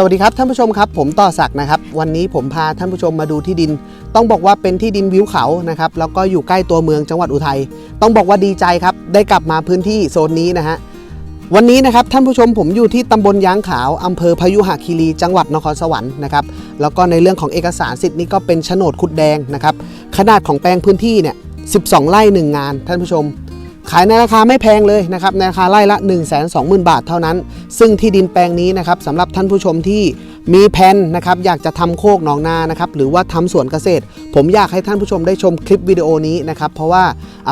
สวัสดีครับท่านผู้ชมครับผมต่อศักดิ์นะครับ วันนี้ผมพาท่านผู้ชมมาดูที่ดิน ต้องบอกว่าเป็นที่ดินวิวเขานะครับแล้วก็อยู่ใกล้ตัวเมืองจังหวัดอุทัยต้องบอกว่าดีใจครับ ได้กลับมาพื้นที่โซนนี้นะฮะวันนี้นะครับท่านผู้ชมผมอยู่ที่ตำบลยางขาวอำเภอพยุหคีรีจังหวัดนครสวรรค์นะครับแล้วก็ในเรื่องของเอกสารสิทธิ์นี่ก็เป็นโฉนดขุดแดงนะครับขนาดของแปลงพื้นที่เนี่ย12 ไร่หนึ่งงานท่านผู้ชม ขายในราคาไม่แพงเลยนะครับในราคาไร่ละ 1 2 0 0 0 0 บาทเท่านั้น ซึ่งที่ดินแปลงนี้นะครับสำหรับท่านผู้ชมที่มีแผนนะครับอยากจะทำโคกหนองนานะครับหรือว่าทำสวนเกษตร ผมอยากให้ท่านผู้ชมได้ชมคลิปวิดีโอนี้นะครับเพราะว่า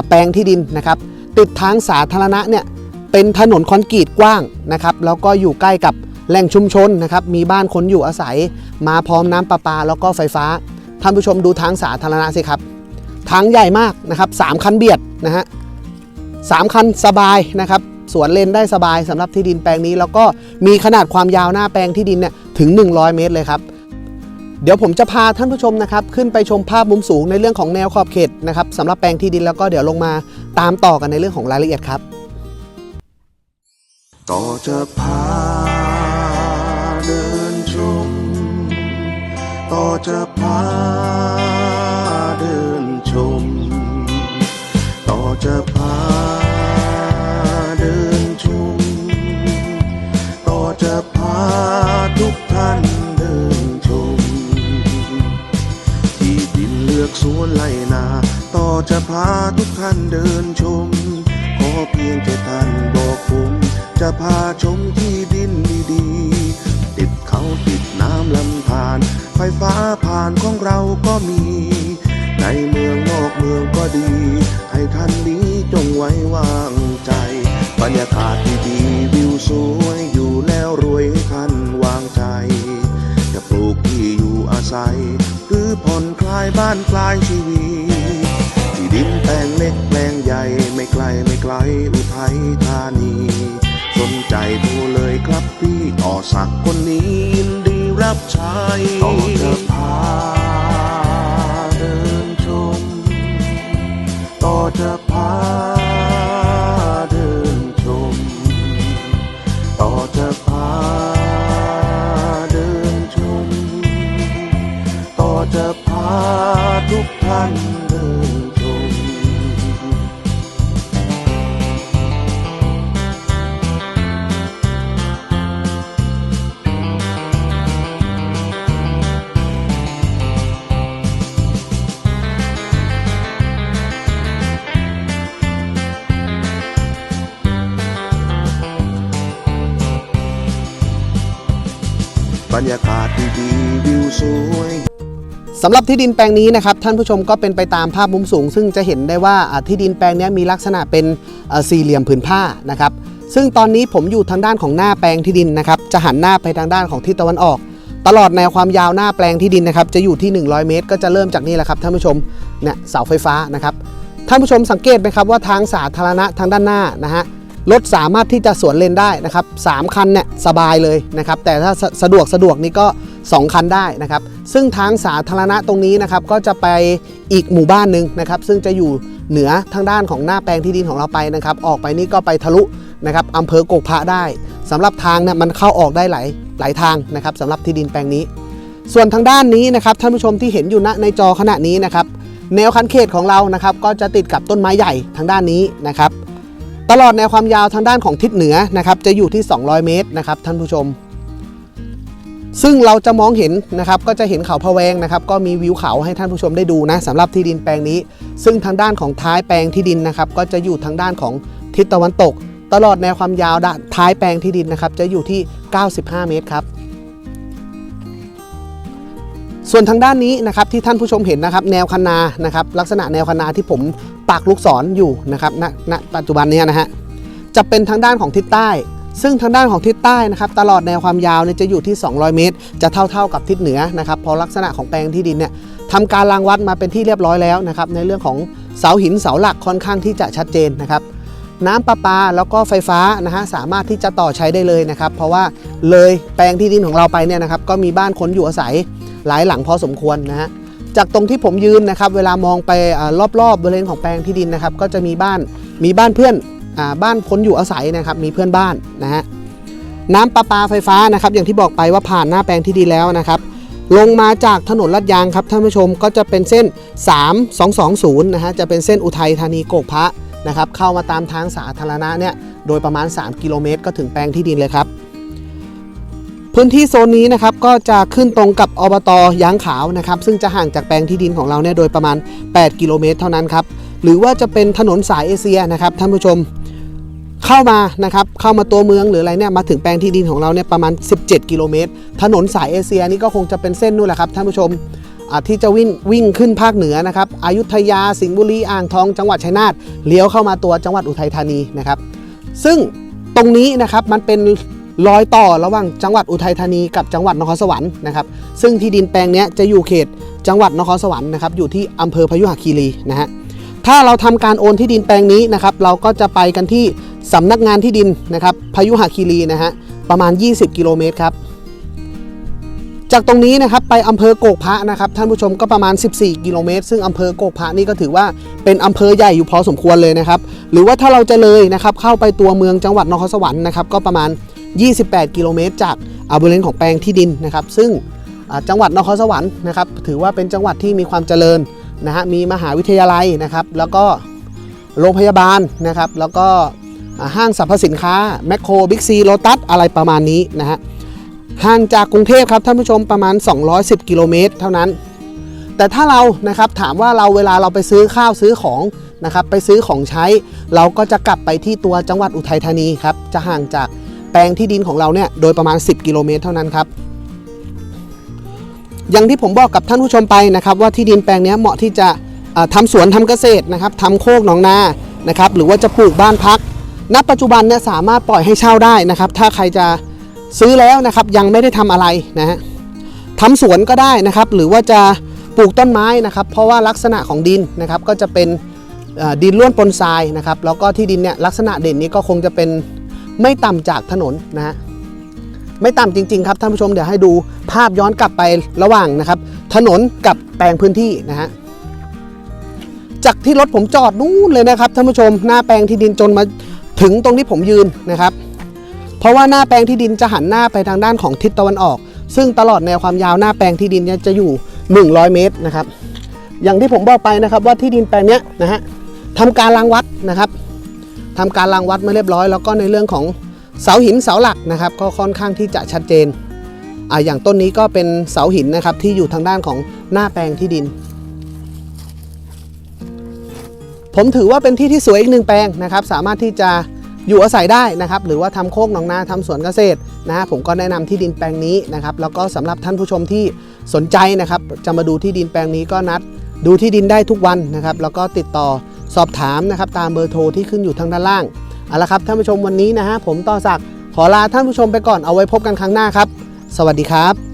แปลงที่ดินนะครับติดทางสาธารณะเนี่ยเป็นถนนคอนกรีตกว้างนะครับแล้วก็อยู่ใกล้กับแหล่งชุมชนนะครับมีบ้านคนอยู่อาศัย มาพร้อมน้ำประปา แล้วก็ไฟฟ้า ท่านผู้ชมดูทางสาธารณะสิครับทางใหญ่มากนะครับสามคันเบียดนะฮะ สามคันสบายนะครับสวนเลนได้สบายสำหรับที่ดินแปลงนี้ แล้วก็มีขนาดความยาวหน้าแปลงที่ดินเนี่ยถึง 100 เมตรเลยครับ เดี๋ยวผมจะพาท่านผู้ชมนะครับขึ้นไปชมภาพมุมสูงในเรื่องของแนวขอบเขตนะครับสำหรับแปลงที่ดินแล้วก็เดี๋ยวลงมาตามต่อกันในเรื่องของรายละเอียดครับ ต่อจะพาเดินชม ต่อจะพาเดินชม ต่อจะพ สวนไล่นา ต่อจะพาทุกท่านเดินชม ขอเพียงแค่ท่านบอกผม จะพาชมที่ดินดีๆ ติดเขาติดน้ำลำธาร ไฟฟ้าผ่านของเราก็มี ในเมืองนอกเมืองก็ดี ให้ท่านนี้จงไว้วางใจ บรรยากาศดีๆวิวสวยอยู่แล้วรวยให้ท่านวางใจ จะปลูก่อาศัย หรือผ่อนคลายบ้านคลายชีวิต ที่ดินแปลงเล็กแปลงใหญ่ไม่ไกลไม่ไกลอุทัยธานี สนใจโทรเลยครับพี่ต่อสักคนนี้ยินดีรับใช้ต่อเธอพา บรรยากาศดีๆวิวสวยสำหรับที่ดินแปลงนี้นะครับท่านผู้ชมก็เป็นไปตามภาพมุมสูง ซึ่งจะเห็นได้ว่าที่ดินแปลงนี้มีลักษณะเป็นสี่เหลี่ยมผืนผ้านะครับซึ่งตอนนี้ผมอยู่ทางด้านของหน้าแปลงที่ดินนะครับจะหันหน้าไปทางด้านของทิศตะวันออก ตลอดแนวความยาวหน้าแปลงที่ดินนะครับจะอยู่ที่ 100 เมตร ก็จะเริ่มจากนี่แหละครับท่านผู้ชมเนี่ยเสาไฟฟ้านะครับท่านผู้ชมสังเกตไหมครับว่าทางสาธารณะทางด้านหน้านะฮะ รถสามารถที่จะสวนเลนได้นะครับสามคันเนี่ยสบายเลยนะครับ แต่ถ้าสสะดวกสะดวกนี่ก็ 2 คันได้นะครับ ซึ่งทางสาธารณะตรงนี้นะครับก็จะไปอีกหมู่บ้านหนึ่งนะครับ ซึ่งจะอยู่เหนือทางด้านของหน้าแปลงที่ดินของเราไปนะครับ ออกไปนี่ก็ไปทะลุนะครับอำเภอโกกพระได้สำหรับทางเนี่ยมันเข้าออกได้หลายหลายทางนะครับสำหรับที่ดินแปลงนี้ ส่วนทางด้านนี้นะครับท่านผู้ชมที่เห็นอยู่ณในจอขณะนี้นะครับแนวคันเขตของเรานะครับก็จะติดกับต้นไม้ใหญ่ทางด้านนี้นะครับ ตลอดแนวความยาวทางด้านของทิศเหนือนะครับจะอยู่ที่ 200 เมตรนะครับท่านผู้ชม ซึ่งเราจะมองเห็นนะครับก็จะเห็นเขาพะแวงนะครับก็มีวิวเขาให้ท่านผู้ชมได้ดูนะสำหรับที่ดินแปลงนี้ ซึ่งทางด้านของท้ายแปลงที่ดินนะครับก็จะอยู่ทางด้านของทิศตะวันตก ตลอดแนวความยาวด้านท้ายแปลงที่ดินนะครับจะอยู่ที่ 95 เมตรครับส่วนทางด้านนี้นะครับที่ท่านผู้ชมเห็นนะครับแนวคันนานะครับลักษณะแนวคันนาที่ผม ปักลูกศรออยู่นะครับณณปัจจุบันนี้นะฮะจะเป็นทางด้านของทิศใต้ ซึ่งทางด้านของทิศใต้นะครับตลอดแนวความยาวเนี่ยจะอยู่ที่ 200 เมตร จะเท่าๆกับทิศเหนือนะครับเพราะลักษณะของแปลงที่ดินเนี่ยทำการรางวัดมาเป็นที่เรียบร้อยแล้วนะครับในเรื่องของเสาหินเสาหลักค่อนข้างที่จะชัดเจนนะครับน้ำประปาแล้วก็ไฟฟ้านะฮะสามารถที่จะต่อใช้ได้เลยนะครับ เพราะว่าเลยแปลงที่ดินของเราไปเนี่ยนะครับก็มีบ้านคนอยู่อาศัยหลายหลังพอสมควรนะฮะ จากตรงที่ผมยืนนะครับ เวลามองไปอรอบๆบริเวณของแปลงที่ดินนะครับ ก็จะมีบ้านมีบ้านเพื่อนอบ้านคนอยู่อาศัยนะครับ มีเพื่อนบ้านนะฮะน้ำประปาไฟฟ้านะครับ อย่างที่บอกไปว่าผ่านหน้าแปลงที่ดินแล้วนะครับ ลงมาจากถนนลาดยางครับท่านผู้ชมก็จะเป็นเส้น 3220นะฮะจะเป็นเส้นอุทัยธานีโกกพระนะครับ เข้ามาตามทางสาธารณะเนี่ยโดยประมาณ 3 กิโลเมตร ก็ถึงแปลงที่ดินเลยครับ พื้นที่โซนนี้นะครับก็จะขึ้นตรงกับอบตยางขาวนะครับซึ่งจะห่างจากแปลงที่ดินของเราเนี่ยโดยประมาณ 8 กิโลเมตรเท่านั้นครับหรือว่าจะเป็นถนนสายเอเชียนะครับท่านผู้ชมเข้ามานะครับเข้ามาตัวเมืองหรืออะไรเนี่ยมาถึงแปลงที่ดินของเราเนี่ยประมาณ 17 กิโลเมตร ถนนสายเอเชียนี่ก็คงจะเป็นเส้นนู่นแหละครับท่านผู้ชมที่จะวิ่งวิ่งขึ้นภาคเหนือนะครับอยุธยาสิงห์บุรีอ่างทอง จังหวัดชัยนาทเลี้ยวเข้ามาตัวจังหวัดอุทัยธานีนะครับซึ่งตรงนี้นะครับมันเป็น รอยต่อระหว่างจังหวัดอุทัยธานีกับจังหวัดนครสวรรค์นะครับซึ่งที่ดินแปลงนี้จะอยู่เขตจังหวัดนครสวรรค์นะครับอยู่ที่อำเภอพยุหคีรีนะฮะถ้าเราทำการโอนที่ดินแปลงนี้นะครับเราก็จะไปกันที่สำนักงานที่ดินนะครับพยุหคีรีนะฮะประมาณ 20 กิโลเมตรครับจากตรงนี้นะครับไปอำเภอโกกพระนะครับท่านผู้ชมก็ประมาณ 14 กิโลเมตร ซึ่งอำเภอโกกพระนี่ก็ถือว่าเป็นอำเภอใหญ่อยู่พอสมควรเลยนะครับ หรือว่าถ้าเราจะเลยนะครับเข้าไปตัวเมืองจังหวัดนครสวรรค์นะครับก็ประมาณ 28 กิโลเมตร จากอาบริเวณของแปลงที่ดินนะครับ ซึ่งจังหวัดนครสวรรค์นะครับถือว่าเป็นจังหวัดที่มีความเจริญนะฮะมีมหาวิทยาลัยนะครับ แล้วก็โรงพยาบาลนะครับ แล้วก็ห้างสรรพสินค้าแมคโครบิ๊กซีโลตัสอะไรประมาณนี้นะฮะห่างจากกรุงเทพครับท่านผู้ชมประมาณ 210 กิโลเมตร เท่านั้น แต่ถ้าเรานะครับถามว่าเราเวลาเราไปซื้อข้าวซื้อของนะครับไปซื้อของใช้ เราก็จะกลับไปที่ตัวจังหวัดอุทัยธานีครับจะห่างจาก ปลงที่ดินของเราเนี่ยโดยประมาณ 10 กิโลเมตรเท่านั้นครับ อย่างที่ผมบอกกับท่านผู้ชมไปนะครับว่าที่ดินแปลงนี้เหมาะที่จะทำาสวนทำเกษตรนะครับทำโคกหนองนานะครับหรือว่าจะปลูกบ้านพัก ณ ปัจจุบันเนี่ยสามารถปล่อยให้เช่าได้นะครับ ถ้าใครจะซื้อแล้วนะครับยังไม่ได้ทำอะไรนะฮะทำสวนก็ได้นะครับ หรือว่าจะปลูกต้นไม้นะครับ เพราะว่าลักษณะของดินนะครับก็จะเป็นดินล้วนปนทรายนะครับ แล้วก็ที่ดินเนี่ยลักษณะเด่นนี้ก็คงจะเป็น ไม่ต่ำจากถนนนะฮะไม่ต่ำจริง ๆ ครับท่านผู้ชมเดี๋ยวให้ดูภาพย้อนกลับไประหว่างนะครับ ถนนกับแปลงพื้นที่นะฮะจากที่รถผมจอดนู่นเลยนะครับท่านผู้ชมหน้าแปลงที่ดินจนมาถึงตรงที่ผมยืนนะครับ เพราะว่าหน้าแปลงที่ดินจะหันหน้าไปทางด้านของทิศตะวันออก ซึ่งตลอดแนวความยาวหน้าแปลงที่ดินเนี่ยจะอยู่ 100 เมตรนะครับ อย่างที่ผมบอกไปนะครับว่าที่ดินแปลงนี้นะฮะทำการรังวัดนะครับ ทำการรังวัดมาเรียบร้อย แล้วก็ในเรื่องของเสาหินเสาหลักนะครับ ก็ค่อนข้างที่จะชัดเจนอ่าอย่างต้นนี้ก็เป็นเสาหินนะครับที่อยู่ทางด้านของหน้าแปลงที่ดิน ผมถือว่าเป็นที่ที่สวยอีกหนึ่งแปลงนะครับ สามารถที่จะอยู่อาศัยได้นะครับ หรือว่าทำโคกหนองนาทำสวนเกษตรนะฮะผมก็แนะนำที่ดินแปลงนี้นะครับ แล้วก็สำหรับท่านผู้ชมที่สนใจนะครับ จะมาดูที่ดินแปลงนี้ก็นัด ดูที่ดินได้ทุกวันนะครับ แล้วก็ติดต่อ สอบถามนะครับตามเบอร์โทรที่ขึ้นอยู่ทางด้านล่างเอาละครับท่านผู้ชมวันนี้นะฮะผมต่อศักดิ์ขอลาท่านผู้ชมไปก่อนเอาไว้พบกันครั้งหน้าครับ สวัสดีครับ